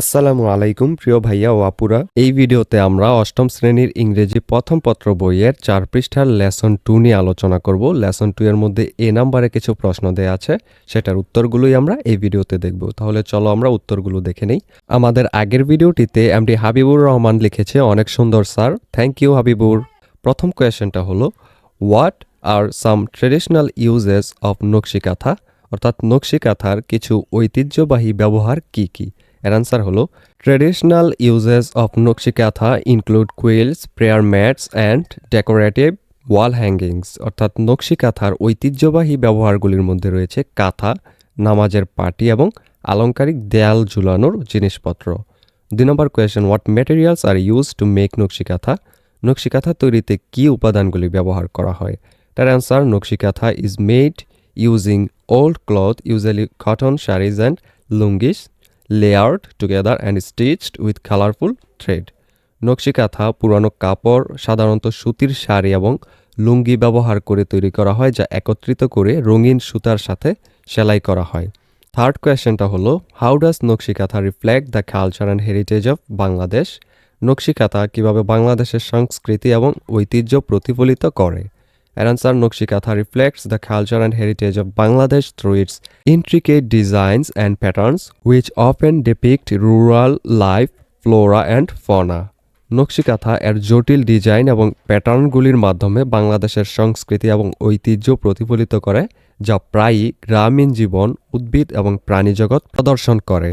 আসসালামু আলাইকুম, প্রিয় ভাইয়া ও আপুরা। এই ভিডিওতে আমরা অষ্টম শ্রেণির ইংরেজি প্রথম পত্র বইয়ের চার পৃষ্ঠার লেসন টু নিয়ে আলোচনা করব। লেসন টু এর মধ্যে এ নাম্বারে কিছু প্রশ্ন দেয়া আছে, সেটার উত্তরগুলোই আমরা এই ভিডিওতে দেখব। তাহলে চলো আমরা উত্তরগুলো দেখে নেই। আমাদের আগের ভিডিওটিতে এমডি হাবিবুর রহমান লিখেছে, অনেক সুন্দর স্যার, থ্যাংক ইউ হাবিবুর। প্রথম কোয়েশ্চেনটা হলো, what are some traditional usages of nakshi kantha? অর্থাৎ নকশিকাথার কিছু ঐতিহ্যবাহী ব্যবহার কি কি? এর আনসার হলো traditional usages of nakshi kantha include quilts prayer mats and decorative wall hangings অর্থাৎ নকশিকাথার ঐতিহ্যবাহী ব্যবহারগুলির মধ্যে রয়েছে কাঁথা, নামাজের পাটি এবং আলংকারিক দেয়াল ঝুলানোর জিনিসপত্র। দুই নম্বর question what materials are use to make nakshi kantha? Nakshi kantha তৈরিতে কী উপাদানগুলি ব্যবহার করা হয়? তার answer nakshi kantha is made using old cloth usually cotton saris and lungis layered together and stitched with colourful thread nakshi kantha পুরানো কাপড়, সাধারণত সুতির শাড়ি এবং লুঙ্গি ব্যবহার করে তৈরি করা হয়, যা একত্রিত করে রঙিন সুতার সাথে সেলাই করা হয়। থার্ড কোয়েশ্চেনটা হলো how does nakshi kantha reflect the culture and heritage of Bangladesh nakshi kantha কীভাবে বাংলাদেশের সংস্কৃতি এবং ঐতিহ্য প্রতিফলিত করে? এর answer nakshi kantha reflects the culture and heritage of Bangladesh through its intricate designs and patterns which often depict rural life, flora and fauna. Nakshi kantha এর জটিল ডিজাইন এবং প্যাটার্নগুলির মাধ্যমে বাংলাদেশের সংস্কৃতি এবং ঐতিহ্য প্রতিফলিত করে যা প্রায়ই গ্রামীণ জীবন উদ্ভিদ এবং প্রাণীজগৎ প্রদর্শন করে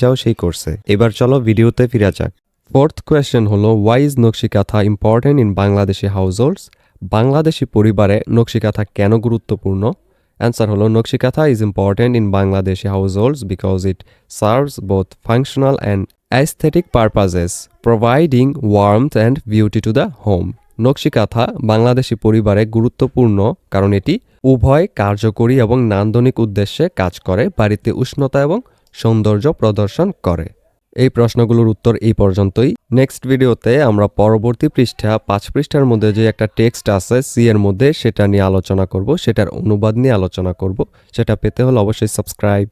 যাও সেই কোর্সে। এবার চলো ভিডিওতে ফিরে যাক। ফোর্থ কোয়েশ্চেন হলো why is nakshi kantha important in Bangladeshi households Bangladeshi পরিবারে নকশিকাথা কেন গুরুত্বপূর্ণ? অ্যান্সার হলো, nakshi kantha is important in Bangladeshi households because it serves both functional and aesthetic purposes providing warmth and beauty to the home nakshi kantha Bangladeshi পরিবারে গুরুত্বপূর্ণ কারণ এটি উভয় কার্যকরী এবং নান্দনিক উদ্দেশ্যে কাজ করে, বাড়িতে উষ্ণতা এবং সৌন্দর্য প্রদর্শন করে। এই প্রশ্নগুলোর উত্তর এই পর্যন্তই। নেক্সট ভিডিওতে আমরা পরবর্তী পৃষ্ঠা, পাঁচ পৃষ্ঠার মধ্যে যে একটা টেক্সট আছে সি এর মধ্যে সেটা নিয়ে আলোচনা করব, সেটার অনুবাদ নিয়ে আলোচনা করব, সেটা পেতে হলে অবশ্যই সাবস্ক্রাইব